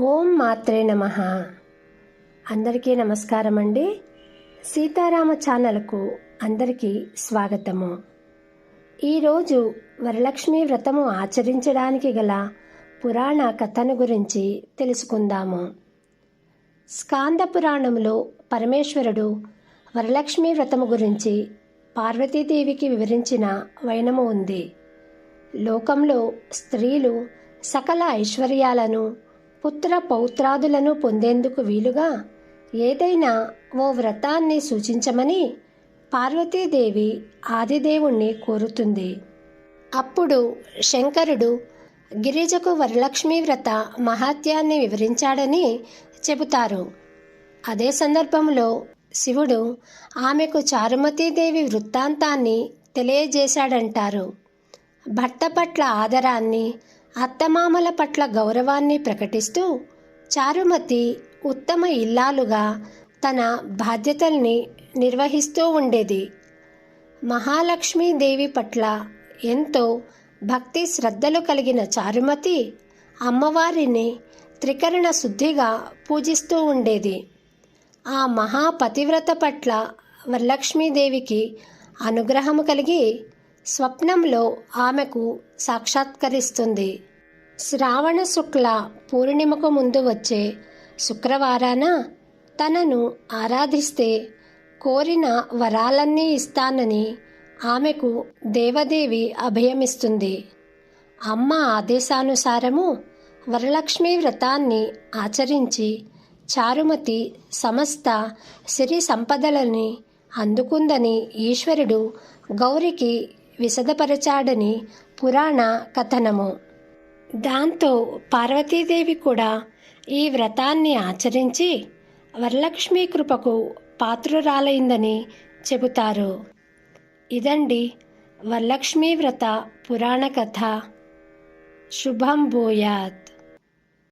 ఓం మాత్రే నమ. అందరికీ నమస్కారం అండి సీతారామ ఛానల్కు అందరికీ స్వాగతము. ఈరోజు వరలక్ష్మి వ్రతము ఆచరించడానికి గల పురాణ కథను గురించి తెలుసుకుందాము. స్కాంద పురాణంలో పరమేశ్వరుడు వరలక్ష్మి వ్రతము గురించి పార్వతీదేవికి వివరించిన వైనము ఉంది. లోకంలో స్త్రీలు సకల ఐశ్వర్యాలను పుత్ర పౌత్రాదులను పొందేందుకు వీలుగా ఏదైనా ఓ వ్రతాన్ని సూచించమని పార్వతీదేవి ఆదిదేవుణ్ణి కోరుతుంది. అప్పుడు శంకరుడు గిరిజకు వరలక్ష్మి వ్రత మహాత్యాన్ని వివరించాడని చెబుతారు. అదే సందర్భంలో శివుడు ఆమెకు చారుమతీదేవి వృత్తాంతాన్ని తెలియజేశాడంటారు. భర్త పట్ల ఆదరాన్ని అత్తమామల పట్ల గౌరవాన్ని ప్రకటిస్తూ చారుమతి ఉత్తమ ఇల్లాలుగా తన బాధ్యతల్ని నిర్వహిస్తూ ఉండేది. మహాలక్ష్మీదేవి పట్ల ఎంతో భక్తి శ్రద్ధలు కలిగిన చారుమతి అమ్మవారిని త్రికరణ శుద్ధిగా పూజిస్తూ ఉండేది. ఆ మహాపతివ్రత పట్ల వరలక్ష్మీదేవికి అనుగ్రహము కలిగి స్వప్నంలో ఆమెకు సాక్షాత్కరిస్తుంది. శ్రావణ శుక్ల పూర్ణిమకు ముందు వచ్చే శుక్రవారాన తనను ఆరాధిస్తే కోరిన వరాలన్నీ ఇస్తానని ఆమెకు దేవదేవి అభయమిస్తుంది. అమ్మ ఆదేశానుసారము వరలక్ష్మి వ్రతాన్ని ఆచరించి చారుమతి సమస్త సిరి సంపదలని అందుకుందని ఈశ్వరుడు గౌరికి విశదపరచాడని పురాణ కథనము. దాంతో పార్వతీదేవి కూడా ఈ వ్రతాన్ని ఆచరించి వరలక్ష్మీ కృపకు పాత్రురాలైందని చెబుతారు. ఇదండి వరలక్ష్మీ వ్రత పురాణ కథ. శుభం భూయాత్.